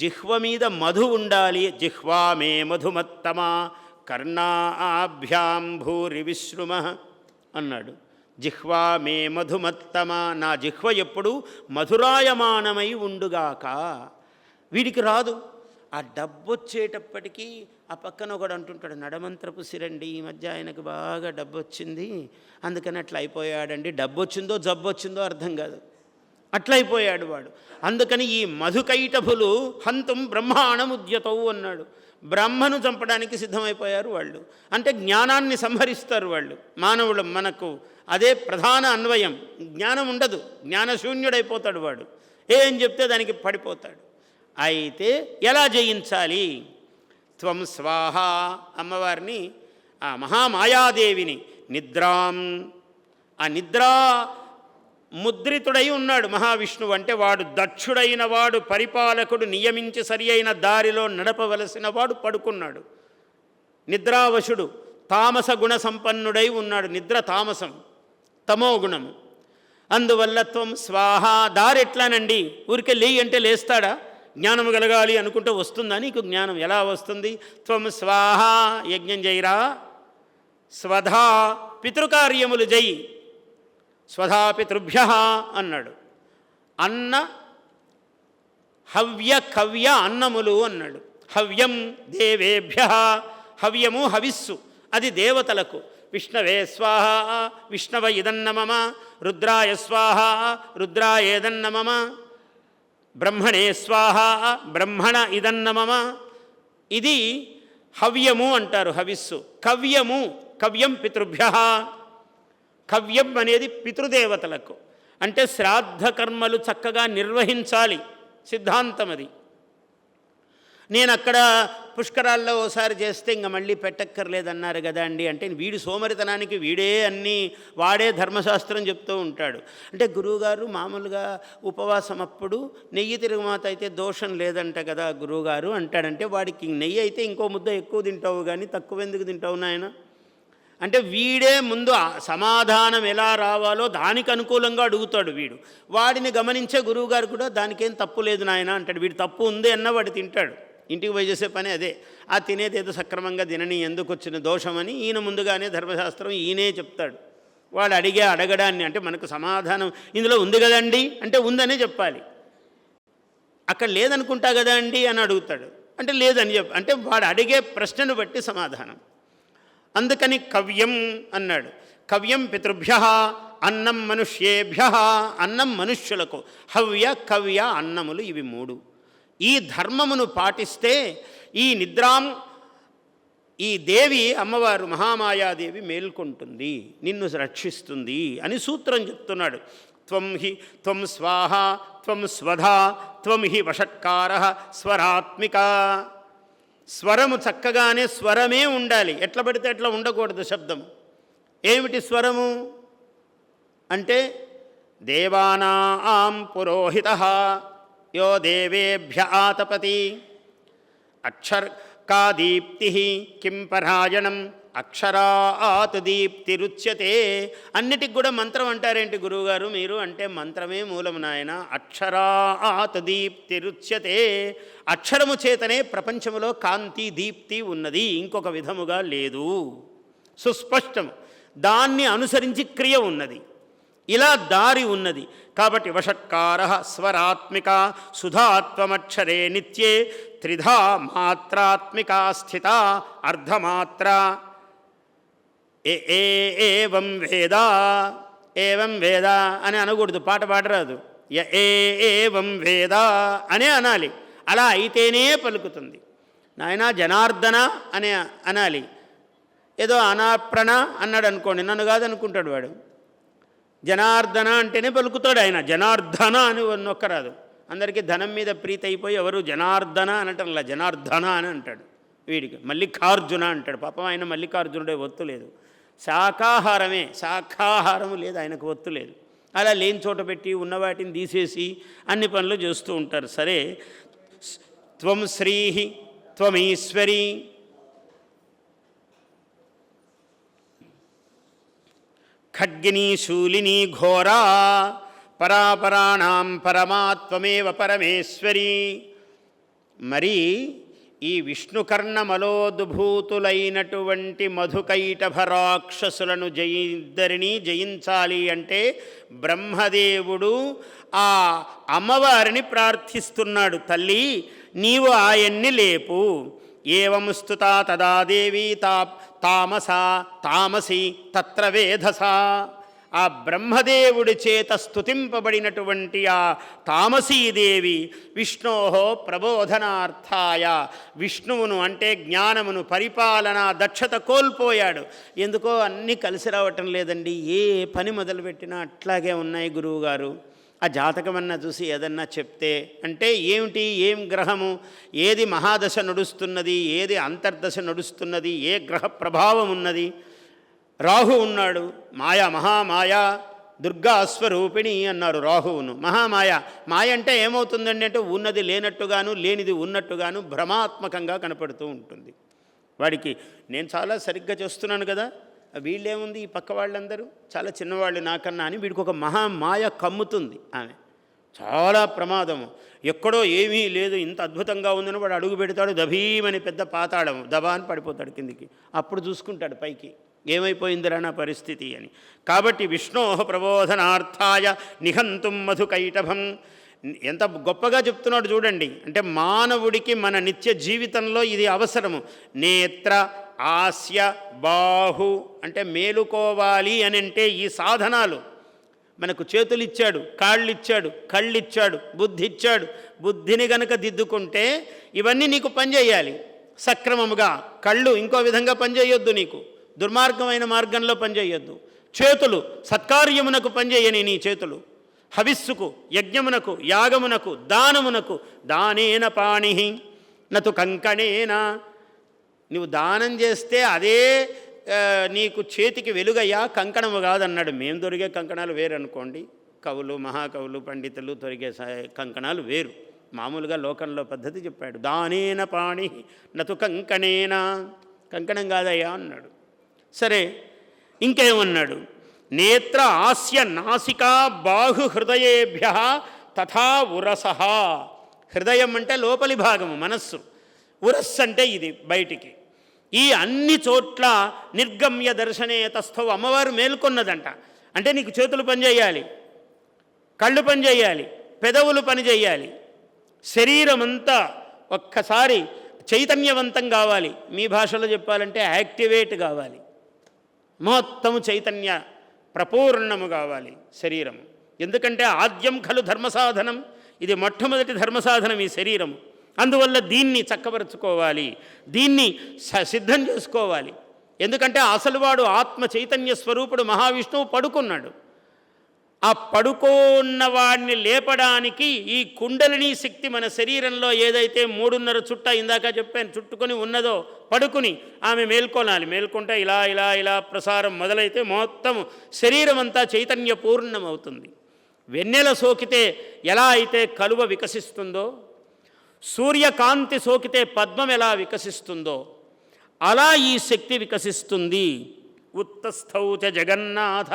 జిహ్వ మీద మధు ఉండాలి. జిహ్వా మే మధుమత్తమా. కర్ణాభ్యాం భూరి విశ్రుమ అన్నాడు. జిహ్వా మే మధుమత్తమా. నా జిహ్వ ఎప్పుడు మధురాయమానమై ఉండుగాక. వీడికి రాదు. ఆ డబ్బు వచ్చేటప్పటికీ ఆ పక్కన ఒకడు అంటుంటాడు నడమంత్రపు సిరండి ఈ మధ్య ఆయనకు బాగా డబ్బు వచ్చింది అందుకని అట్లా అయిపోయాడండి. డబ్బు వచ్చిందో జబ్బు వచ్చిందో అర్థం కాదు. అట్లయిపోయాడు వాడు. అందుకని ఈ మధుకైటభులు హంతం బ్రహ్మాణముద్యతవు అన్నాడు. బ్రహ్మను చంపడానికి సిద్ధమైపోయారు వాళ్ళు. అంటే జ్ఞానాన్ని సంహరిస్తారు వాళ్ళు. మానవులు మనకు అదే ప్రధాన అన్వయం. జ్ఞానం ఉండదు. జ్ఞానశూన్యుడైపోతాడు వాడు. ఏం చెప్తే దానికి పడిపోతాడు. అయితే ఎలా జయించాలి? త్వం స్వాహ అమ్మవారిని ఆ మహామాయాదేవిని నిద్రాం. ఆ నిద్రా ముద్రితుడై ఉన్నాడు మహావిష్ణువు అంటే వాడు దక్షుడైన వాడు పరిపాలకుడు నియమించి సరి అయిన దారిలో నడపవలసిన వాడు పడుకున్నాడు. నిద్రావశుడు తామస గుణ సంపన్నుడై ఉన్నాడు. నిద్ర తామసం తమో గుణము అందువల్ల త్వం స్వాహ దారి ఎట్లానండి? ఊరికే లేయి అంటే లేస్తాడా? జ్ఞానం కలగాలి అనుకుంటే వస్తుందా నీకు జ్ఞానం? ఎలా వస్తుంది? త్వం స్వాహ యజ్ఞం చేయరా స్వధా పితృకార్యములు జై. స్వధాపితృభ్య అన్నాడు. అన్న హవ్య కవ్య అన్నములు అన్నాడు. హవ్యం దేవేభ్య హవ్యము హవిస్సు అది దేవతలకు. విష్ణవే స్వాహ విష్ణవ ఇదన్న మమ రుద్రాయ స్వాహ రుద్రాయేదన్న మమ బ్రహ్మణే స్వాహ బ్రహ్మణ ఇదన్న మమ. ఇది హవ్యము అంటారు హవిస్సు. కవ్యము కవ్యం పితృభ్య. కవ్యం అనేది పితృదేవతలకు. అంటే శ్రాద్ధ కర్మలు చక్కగా నిర్వహించాలి. సిద్ధాంతం అది. నేను అక్కడ పుష్కరాల్లో ఓసారి చేస్తే ఇంక మళ్ళీ పెట్టక్కర్లేదన్నారు కదా అండి. అంటే వీడి సోమరితనానికి వీడే అన్నీ వాడే ధర్మశాస్త్రం చెప్తూ ఉంటాడు. అంటే గురువుగారు మామూలుగా ఉపవాసం అప్పుడు నెయ్యి తిరుగుమాత అయితే దోషం లేదంట కదా గురువుగారు అంటాడంటే వాడికి నెయ్యి అయితే ఇంకో ముద్ద ఎక్కువ తింటావు కానీ తక్కువ ఎందుకు తింటావు నాయన? అంటే వీడే ముందు సమాధానం ఎలా రావాలో దానికి అనుకూలంగా అడుగుతాడు వీడు. వాడిని గమనించే గురువుగారు కూడా దానికేం తప్పు లేదు నాయన అంటాడు. వీడు తప్పు ఉంది అన్న వాడు తింటాడు. ఇంటికి పోయి చేసే పని అదే. ఆ తినేది ఏదో సక్రమంగా తినని ఎందుకు వచ్చిన దోషమని ఈయన ముందుగానే ధర్మశాస్త్రం ఈయనే చెప్తాడు. వాడు అడిగే అడగడాన్ని అంటే మనకు సమాధానం ఇందులో ఉంది కదండి అంటే ఉందనే చెప్పాలి. అక్కడ లేదనుకుంటా కదా అండి అని అడుగుతాడు. అంటే లేదని చెప్ప అంటే వాడు అడిగే ప్రశ్నను బట్టి సమాధానం. అందుకని కవ్యం అన్నాడు. కవ్యం పితృభ్య అన్నం మనుష్యేభ్య అన్నం మనుష్యులకు. హవ్య కవ్య అన్నములు ఇవి మూడు. ఈ ధర్మమును పాటిస్తే ఈ నిద్రాం ఈ దేవి అమ్మవారు మహామాయాదేవి మేల్కొంటుంది నిన్ను రక్షిస్తుంది అని సూత్రం చెప్తున్నాడు. త్వం హి త్వం స్వాహ త్వం స్వధా త్వం హి వషట్కార స్వరాత్మిక. స్వరము చక్కగానే స్వరమే ఉండాలి. ఎట్లా పడితే ఎట్లా ఉండకూడదు శబ్దం ఏమిటి స్వరము? అంటే దేవానాం పురోహిత యో దేవేభ్య ఆతపతి అక్షర్కాదీప్తి కా కిం పరాయణం అక్షరాత్ దీప్తిరుచ్యతే. అన్నిటికి కూడా మంత్రం అంటారేంటి గురువుగారు మీరు? అంటే మంత్రమే మూలము నాయన. అక్షరాత్ దీప్తిరుచ్యతే. అక్షరము చేతనే ప్రపంచములో కాంతి దీప్తి ఉన్నది. ఇంకొక విధముగా లేదు. సుస్పష్టము. దాన్ని అనుసరించి క్రియ ఉన్నది. ఇలా దారి ఉన్నది. కాబట్టి వషట్కార స్వరాత్మిక సుధాత్వమక్షరే నిత్యే. త్రిధా మాత్రాత్మిక స్థిత. అర్ధమాత్ర ఏవం వేద ఏవం వేద అని అనకూడదు పాట పాడరాదు. య ఏవం వేద అనే అనాలి. అలా అయితేనే పలుకుతుంది. నాయన జనార్దన అనే అనాలి. ఏదో అనాప్రణ అన్నాడు అనుకోండి నన్ను కాదనుకుంటాడు వాడు. జనార్దన అంటేనే పలుకుతాడు ఆయన. జనార్దన అని నొక్కరాదు. అందరికీ ధనం మీద ప్రీతి అయిపోయి ఎవరు జనార్దన అనటంలా జనార్దన అని అంటాడు వీడికి. మల్లికార్జున అంటాడు. పాపం ఆయన మల్లికార్జునుడే ఒత్తు లేదు. శాకాహారమే శాఖాహారము లేదు ఆయనకు ఒత్తు లేదు. అలా లేని చోట పెట్టి ఉన్న వాటిని తీసేసి అన్ని పనులు చేస్తూ ఉంటారు. సరే త్వం శ్రీ త్వమీశ్వరి. ఖడ్గిని శూలిని ఘోరా. పరాపరాణం పరమాత్వమేవ పరమేశ్వరి. మరి ఈ విష్ణుకర్ణమలోద్భూతులైనటువంటి మధుకైటభరాక్షసులను రాక్షసులను జయిద్దరిని జయించాలి అంటే బ్రహ్మదేవుడు ఆ అమ్మవారిని ప్రార్థిస్తున్నాడు తల్లి నీవు ఆయన్ని లేపు. ఏవముస్తుతా తదా దేవి తా తామసా తామసి తత్ర వేధసా. ఆ బ్రహ్మదేవుడి చేత స్తుతింపబడినటువంటి ఆ తామసీదేవి విష్ణోహో ప్రబోధనార్థాయ. విష్ణువును అంటే జ్ఞానమును పరిపాలన దక్షత కోల్పోయాడు. ఎందుకో అన్నీ కలిసి రావటం లేదండి. ఏ పని మొదలుపెట్టినా అట్లాగే ఉన్నాయి గురువుగారు. ఆ జాతకమన్నా చూసి ఏదన్నా చెప్తే అంటే ఏమిటి ఏం గ్రహము ఏది మహాదశ నడుస్తున్నది ఏది అంతర్దశ నడుస్తున్నది ఏ గ్రహ ప్రభావం ఉన్నది రాహు ఉన్నాడు. మాయా మహామాయా దుర్గాస్వరూపిణి అన్నారు రాహువును. మహామాయ మాయ అంటే ఏమవుతుందండి అంటే ఉన్నది లేనట్టుగాను లేనిది ఉన్నట్టుగాను భ్రమాత్మకంగా కనపడుతూ ఉంటుంది. వాడికి నేను చాలా సరిగ్గా చేస్తున్నాను కదా వీళ్ళేముంది ఈ పక్క వాళ్ళందరూ? చాలా చిన్నవాళ్ళు నాకన్నా అని వీడికి ఒక మహామాయ కమ్ముతుంది ఆమె. చాలా ప్రమాదము. ఎక్కడో ఏమీ లేదు ఇంత అద్భుతంగా ఉందని వాడు అడుగు పెడతాడు దభీమని పెద్ద పాతాళం దబా అని పడిపోతాడు కిందికి. అప్పుడు చూసుకుంటాడు పైకి. ఏమైపోయిందిరా నా పరిస్థితి అని. కాబట్టి విష్ణో ప్రబోధనార్థాయ నిహంతుం మధుకైటభం. ఎంత గొప్పగా చెప్తున్నాడు చూడండి. అంటే మానవుడికి మన నిత్య జీవితంలో ఇది అవసరము. నేత్ర ఆస్య బాహు అంటే మేలుకోవాలి అని అంటే ఈ సాధనాలు. మనకు చేతులు ఇచ్చాడు కాళ్ళు ఇచ్చాడు కళ్ళు ఇచ్చాడు బుద్ధి ఇచ్చాడు బుద్ధిని గనక దిద్దుకుంటే ఇవన్నీ నీకు పనిచేయాలి. సక్రమముగా కళ్ళు ఇంకో విధంగా పనిచేయొద్దు నీకు. దుర్మార్గమైన మార్గంలో పనిచేయొద్దు. చేతులు సత్కార్యమునకు పనిచేయని నీ చేతులు. హవిస్సుకు యజ్ఞమునకు యాగమునకు దానమునకు దానేన పాణి నతు కంకణేన. నువ్వు దానం చేస్తే అదే నీకు చేతికి వెలుగయ్యా కంకణము కాదన్నాడు. మేము దొరికే కంకణాలు వేరు అనుకోండి కవులు మహాకవులు పండితులు దొరికే కంకణాలు వేరు. మామూలుగా లోకంలో పద్ధతి చెప్పాడు. దానేన పాణి నతు కంకణేనా. కంకణం కాదయ్యా అన్నాడు. సరే ఇంకేమన్నాడు? నేత్ర ఆస్య నాసికా బాహు హృదయేభ్య తథా ఉరస. హృదయం అంటే లోపలి భాగము మనస్సు. ఉరస్సు అంటే ఇది బయటికి. ఈ అన్ని చోట్ల నిర్గమ్య దర్శనే తస్థవు అమ్మవారు మేల్కొన్నదంట. అంటే నీకు చేతులు పనిచేయాలి కళ్ళు పనిచేయాలి పెదవులు పనిచేయాలి శరీరం అంతా ఒక్కసారి చైతన్యవంతం కావాలి. మీ భాషలో చెప్పాలంటే యాక్టివేట్ కావాలి. మొత్తము చైతన్య ప్రపూర్ణము కావాలి శరీరం ఎందుకంటే ఆద్యం ఖలు ధర్మసాధనం. ఇది మొట్టమొదటి ధర్మసాధనం ఈ శరీరము. అందువల్ల దీన్ని చక్కబరుచుకోవాలి దీన్ని స- సిద్ధం చేసుకోవాలి. ఎందుకంటే అసలువాడు ఆత్మ చైతన్య స్వరూపుడు మహావిష్ణువు పడుకున్నాడు. ఆ పడుకోన్నవాడిని లేపడానికి ఈ కుండలిని శక్తి మన శరీరంలో ఏదైతే మూడున్నర చుట్ట ఇందాక చెప్పాను చుట్టుకొని ఉన్నదో పడుకుని ఆమె మేల్కొనాలి. మేల్కొంటే ఇలా ఇలా ఇలా ప్రసారం మొదలైతే మొత్తం శరీరం అంతా చైతన్య పూర్ణం అవుతుంది వెన్నెల సోకితే ఎలా అయితే కలువ వికసిస్తుందో సూర్యకాంతి సోకితే పద్మం ఎలా వికసిస్తుందో అలా ఈ శక్తి వికసిస్తుంది. ఉత్తస్థౌచ జగన్నాథ.